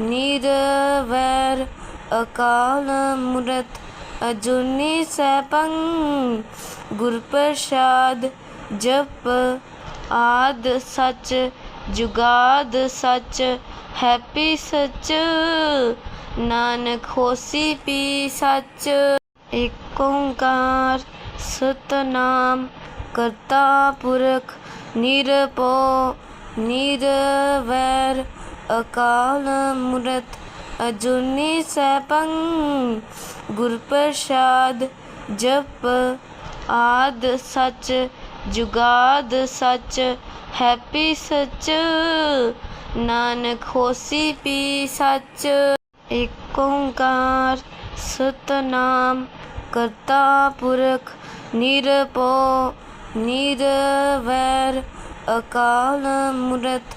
ਨਿਰਵੈਰ ਅਕਾਲ ਮੂਰਤ ਅਜੂਨੀ ਸੈਭੰ ਗੁਰ ਪ੍ਰਸਾਦ ਜਪ ਆਦ ਸਚ ਜੁਗਾਦ ਸਚ, ਹੈਪੀ ਸਚ, ਨਾਨਕ ਹੋਸੀ ਪੀ ਸਚ। ਏਕ ਓੰਕਾਰ ਸਤਨਾਮ ਕਰਤਾ ਪੁਰਖ ਨਿਰਭਉ ਨਿਰਵੈਰ ਅਕਾਲ ਮੂਰਤ ਅਜੂਨੀ ਸੈਭੰ, ਗੁਰ ਪ੍ਰਸਾਦ ਜਪ ਆਦ ਸੱਚ, ਜੁਗਾਦ ਸਚ, ਹੈਪੀ ਸੱਚ, ਨਾਨਕ ਹੋਸੀ ਪੀ ਸਚ। ਏਕ ਓੰਕਾਰ ਸਤਨਾਮ, ਕਰਤਾ ਪੁਰਖ ਨਿਰਭਉ, ਨਿਰਵੈਰ, ਅਕਾਲ ਮੂਰਤ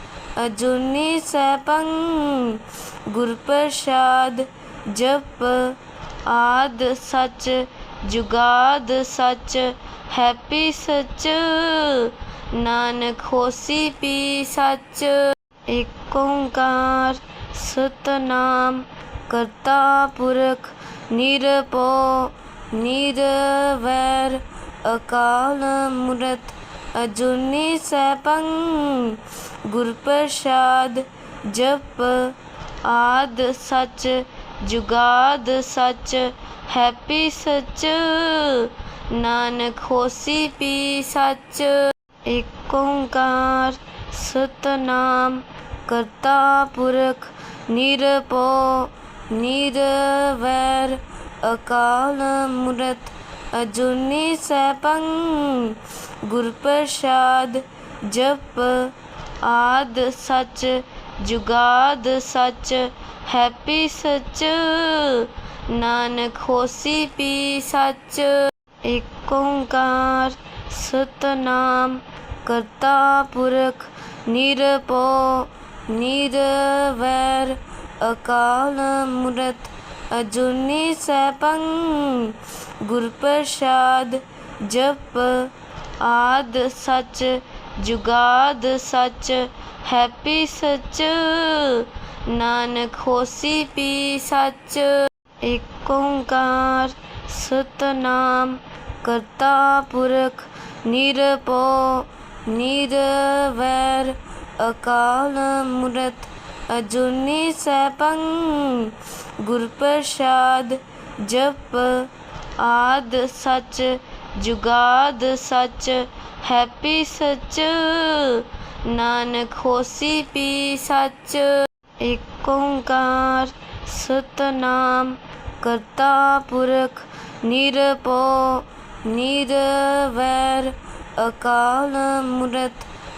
ਅਜੂਨੀ ਸੈਭੰ ਗੁਰ ਪ੍ਰਸਾਦ ਜਪ ਆਦ ਸਚ, ਜੁਗਾਦ ਸਚ, ਹੈਪੀ ਸਚ, ਨਾਨਕ ਹੋਸੀ ਪੀ ਸਚ। ਏਕ ਓੰਕਾਰ ਸਤਨਾਮ, ਕਰਤਾ ਪੁਰਖ ਨਿਰਭਉ, ਨਿਰਵੈਰ ਅਕਾਲ ਮੂਰਤ। ਅਜੂਨੀ ਸੈਭੰ ਗੁਰ ਪ੍ਰਸਾਦ ਜਪ ਆਦ ਸਚ, ਜੁਗਾਦ ਸਚ, ਹੈਪੀ ਸਚ, ਨਾਨਕ ਹੋਸੀ ਪੀ ਸਚ। ਏਕ ਓੰਕਾਰ ਸਤਨਾਮ, ਕਰਤਾ ਪੁਰਖ ਨਿਰਭਉ, ਨਿਰਵੈਰ ਅਕਾਲ ਮੂਰਤ। ਅਜੂਨੀ ਸੈਭੰ ਗੁਰ ਪ੍ਰਸਾਦ ਜਪ ਆਦ ਸਚ, ਜੁਗਾਦ ਸਚ, ਹੈਪੀ ਸਚ, ਨਾਨਕ ਹੋਸੀ ਪੀ ਸਚ। ਏਕ ਓੰਕਾਰ ਸਤਨਾਮ, ਕਰਤਾ ਪੁਰਖ ਨਿਰਭਉ, ਨਿਰਵੈਰ, ਅਕਾਲ ਮੂਰਤ। ਅਜੂਨੀ ਸੈਭੰ ਗੁਰ ਪ੍ਰਸਾਦ ਜਪ ਆਦ ਸਚ, ਜੁਗਾਦ ਸਚ, ਹੈਪੀ ਸਚ, ਨਾਨਕ ਹੋਸੀ ਪੀ ਸਚ। ਏਕ ਓੰਕਾਰ ਸਤਨਾਮ, ਕਰਤਾ ਪੁਰਖ ਨਿਰਭਉ, ਨਿਰਵੈਰ, ਅਕਾਲ ਮੂਰਤ। ਅਜੂਨੀ ਸੈਭੰ ਗੁਰ ਪ੍ਰਸਾਦ ਜਪ ਆਦ ਸਚ, ਜੁਗਾਦ ਸਚ, ਹੈਪੀ ਸਚ, ਨਾਨਕ ਹੋਸੀ ਪੀ ਸਚ। ਏਕ ਓੰਕਾਰ ਸਤਨਾਮ, ਕਰਤਾ ਪੁਰਖ, ਨਿਰਭਉ, ਨਿਰਵੈਰ, ਅਕਾਲ ਮੂਰਤ।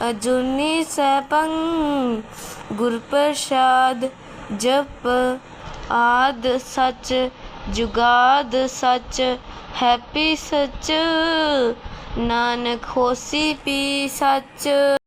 ਅਜੁਨੀ ਸੈਭੰ ਗੁਰ ਪ੍ਰਸਾਦ ਜਪ ਆਦ ਸਚ, ਜੁਗਾਦ ਸਚ, ਹੈਪੀ ਸਚ, ਨਾਨਕ ਹੋਸੀ ਪੀ ਸਚ।